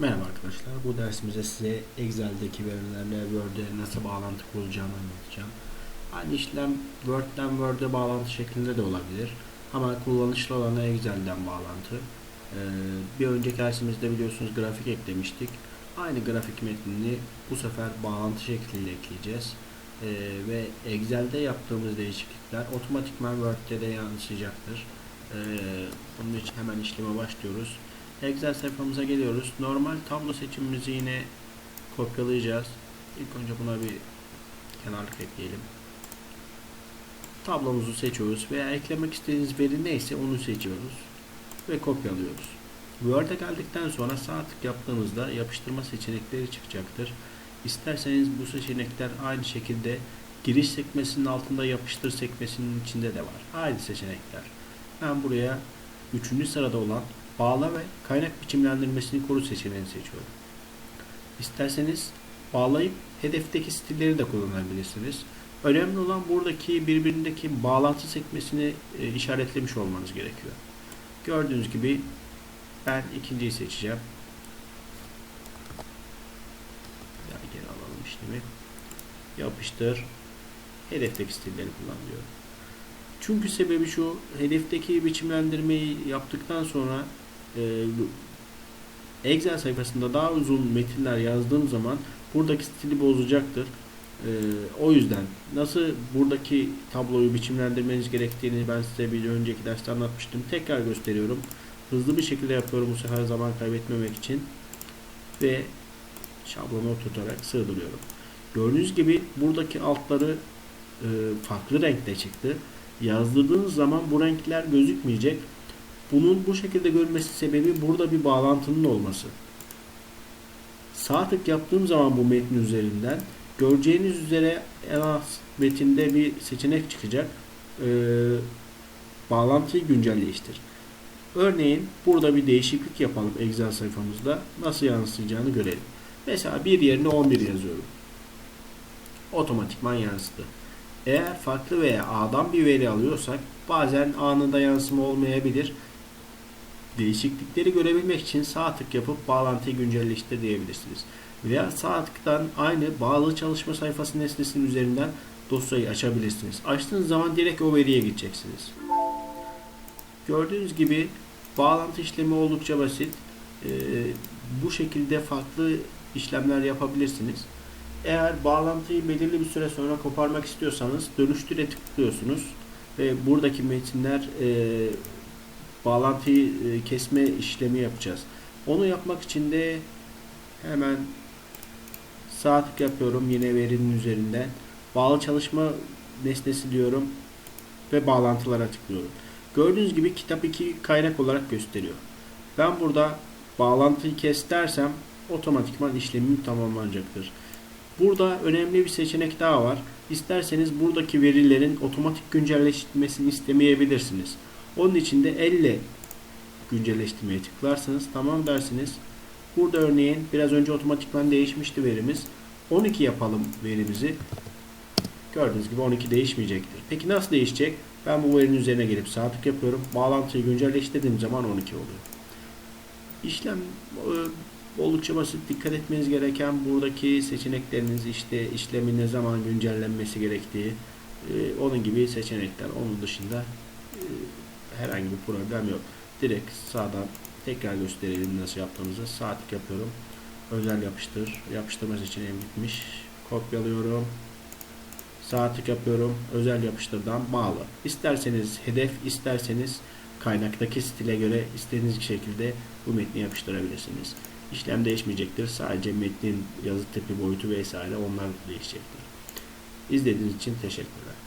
Merhaba arkadaşlar. Bu dersimizde size Excel'deki verilerle Word'e nasıl bağlantı kurulacağını anlatacağım. Aynı işlem Word'den Word'e bağlantı şeklinde de olabilir. Ama kullanışlı olanı Excel'den bağlantı. Ee, bir önceki dersimizde biliyorsunuz grafik eklemiştik. Aynı grafik metnini bu sefer bağlantı şekliyle ekleyeceğiz. Ee, ve Excel'de yaptığımız değişiklikler otomatikman Word'de de yansıyacaktır. Ee, bunun için hemen işleme başlıyoruz. Excel sayfamıza geliyoruz. Normal tablo seçimimizi yine kopyalayacağız. İlk önce buna bir kenarlık ekleyelim. Tablomuzu seçiyoruz veya eklemek istediğiniz veri neyse onu seçiyoruz ve kopyalıyoruz. Word'e geldikten sonra sağ tık yaptığımızda yapıştırma seçenekleri çıkacaktır. İsterseniz bu seçenekler aynı şekilde giriş sekmesinin altında yapıştır sekmesinin içinde de var. Aynı seçenekler. Ben buraya 3. sırada olan bağla ve kaynak biçimlendirmesini koru seçeneğini seçiyorum. İsterseniz bağlayıp hedefteki stilleri de kullanabilirsiniz. Önemli olan buradaki birbirindeki bağlantı sekmesini e, işaretlemiş olmanız gerekiyor. Gördüğünüz gibi ben ikinciyi seçeceğim. Daha geri alalım işlemi. Yapıştır. Hedefteki stilleri kullan diyorum. Çünkü sebebi şu, hedefteki biçimlendirmeyi yaptıktan sonra e, Excel sayfasında daha uzun metinler yazdığım zaman buradaki stili bozacaktır. E, o yüzden nasıl buradaki tabloyu biçimlendirmeniz gerektiğini ben size bir önceki derste anlatmıştım. Tekrar gösteriyorum. Hızlı bir şekilde yapıyorum bu sefer zaman kaybetmemek için. Ve şablonu tutarak sığdırıyorum. Gördüğünüz gibi buradaki altları e, farklı renkte çıktı. Yazdırdığınız zaman bu renkler gözükmeyecek. Bunun bu şekilde görünmesi sebebi burada bir bağlantının olması. Sağ tık yaptığım zaman bu metnin üzerinden göreceğiniz üzere en az metinde bir seçenek çıkacak. Ee, bağlantıyı güncelleştir. Örneğin burada bir değişiklik yapalım Excel sayfamızda. Nasıl yansıyacağını görelim. Mesela bir yerine 11 yazıyorum. Otomatikman yansıdı. Eğer farklı veya A'dan bir veri alıyorsak bazen anında yansıma olmayabilir. Değişiklikleri görebilmek için sağ tık yapıp bağlantıyı güncelleştir diyebilirsiniz. Veya sağ tıktan aynı bağlı çalışma sayfası nesnesinin üzerinden dosyayı açabilirsiniz. Açtığınız zaman direkt o veriye gideceksiniz. Gördüğünüz gibi bağlantı işlemi oldukça basit. Ee, bu şekilde farklı işlemler yapabilirsiniz. Eğer bağlantıyı belirli bir süre sonra koparmak istiyorsanız dönüştüre tıklıyorsunuz ve buradaki metinler e, bağlantıyı e, kesme işlemi yapacağız. Onu yapmak için de hemen sağ yapıyorum yine verinin üzerinden. Bağlı çalışma nesnesi diyorum ve bağlantılara tıklıyorum. Gördüğünüz gibi kitap 2 kaynak olarak gösteriyor. Ben burada bağlantıyı kes dersem otomatikman işlemim tamamlanacaktır. Burada önemli bir seçenek daha var. İsterseniz buradaki verilerin otomatik güncelleştirmesini istemeyebilirsiniz. Onun için de elle güncelleştirmeye tıklarsanız tamam dersiniz. Burada örneğin biraz önce otomatikman değişmişti verimiz. 12 yapalım verimizi. Gördüğünüz gibi 12 değişmeyecektir. Peki nasıl değişecek? Ben bu verinin üzerine gelip sağ tık yapıyorum. Bağlantıyı güncelleştirdiğim zaman 12 oluyor. İşlem e, oldukça basit. Dikkat etmeniz gereken buradaki seçenekleriniz işte işlemin ne zaman güncellenmesi gerektiği e, onun gibi seçenekler. Onun dışında e, herhangi bir problem yok. Direkt sağdan tekrar gösterelim nasıl yaptığımızı. Sağ yapıyorum. Özel yapıştır. Yapıştırma seçeneğim bitmiş. Kopyalıyorum. Sağ yapıyorum. Özel yapıştırdan bağlı. İsterseniz hedef, isterseniz kaynaktaki stile göre istediğiniz şekilde bu metni yapıştırabilirsiniz. İşlem değişmeyecektir. Sadece metnin yazı tipi, boyutu vesaire onlar değişecektir. İzlediğiniz için teşekkürler.